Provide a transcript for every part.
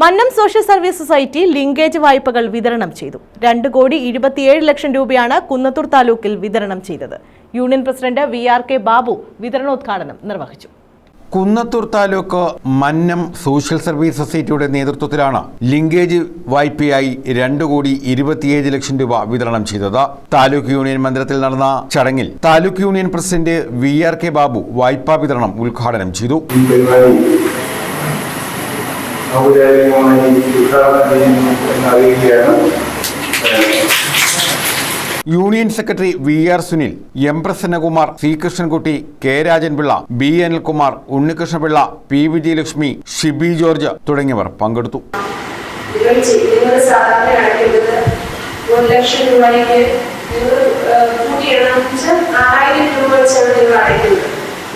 Mannam social service society linkage വായ്പകൾ വിതരണം ചെയ്തു. രണ്ട് കോടി ഇരുപത്തിയേഴ് ലക്ഷം രൂപയാണ് കുന്നത്തൂർ താലൂക്കിൽ വിതരണം ചെയ്തത്. Union president V R K Babu വിതരണോദ്ഘാടനം നിർവഹിച്ചു. കുന്നത്തൂർ താലൂക്ക് മന്നം സോഷ്യൽ സർവീസ് സൊസൈറ്റിയുടെ നേതൃത്വത്തിലാണ് ലിങ്കേജ് വായ്പയായി രണ്ട് കോടി ഇരുപത്തിയേഴ് ലക്ഷം രൂപ വിതരണം ചെയ്തത്. താലൂക്ക് യൂണിയൻ മന്ദിരത്തിൽ നടന്ന ചടങ്ങിൽ taluk union president V R K Babu വായ്പാ വിതരണം ഉദ്ഘാടനം ചെയ്തു. Union secretary V R Sunil M Prasannakumar C Krishnankutty K Rajanpillai B Anilkumar Unnikrishnapillai P Vijayalakshmi Shibi George തുടങ്ങിയവർ പങ്കെടുത്തു.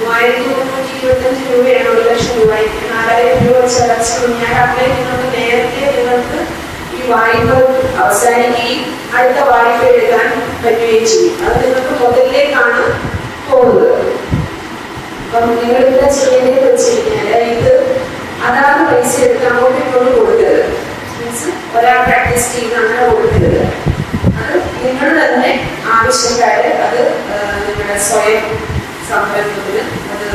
മൂവായിരത്തി മുന്നൂറ്റി ഇരുപത്തഞ്ച് രൂപയാണ് ഒരു ലക്ഷം രൂപയ്ക്ക്. നാലായിരം രൂപ ഞാൻ നിങ്ങൾക്ക് നേരത്തെ നിങ്ങൾക്ക് ഈ വായ്പ അവസാനിക്കുകയും അടുത്ത വായ്പ എടുക്കാൻ പറ്റുകയും ചെയ്യും അത് നിങ്ങൾക്ക് മുതലിലേക്കാണ് പോകുന്നത്. അപ്പം നിങ്ങൾ എന്താ ചെയ്യേണ്ടത് വെച്ച് ഇത് അതാണ് പൈസ എടുത്ത് അങ്ങോട്ടും ഇങ്ങോട്ടും കൊടുക്കരുത് മീൻസ് ഒരാൾ പ്രാക്ടീസ് ചെയ്യുന്ന അങ്ങനെ കൊടുക്കരുത് അത് നിങ്ങൾ തന്നെ അത് നിങ്ങളുടെ സ്വയം സംരംഭത്തിന് അത്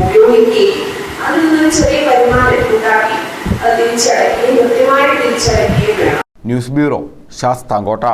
ഉപയോഗിക്കുകയും അതിൽ നിന്ന് ചെറിയ വരുമാനം ഉണ്ടാക്കി അത് തിരിച്ചടയ്ക്കുകയും കൃത്യമായിട്ട് തിരിച്ചടയ്ക്കുകയും വേണം ന്യൂസ് ബ്യൂറോ ശാസ്താംകോട്ട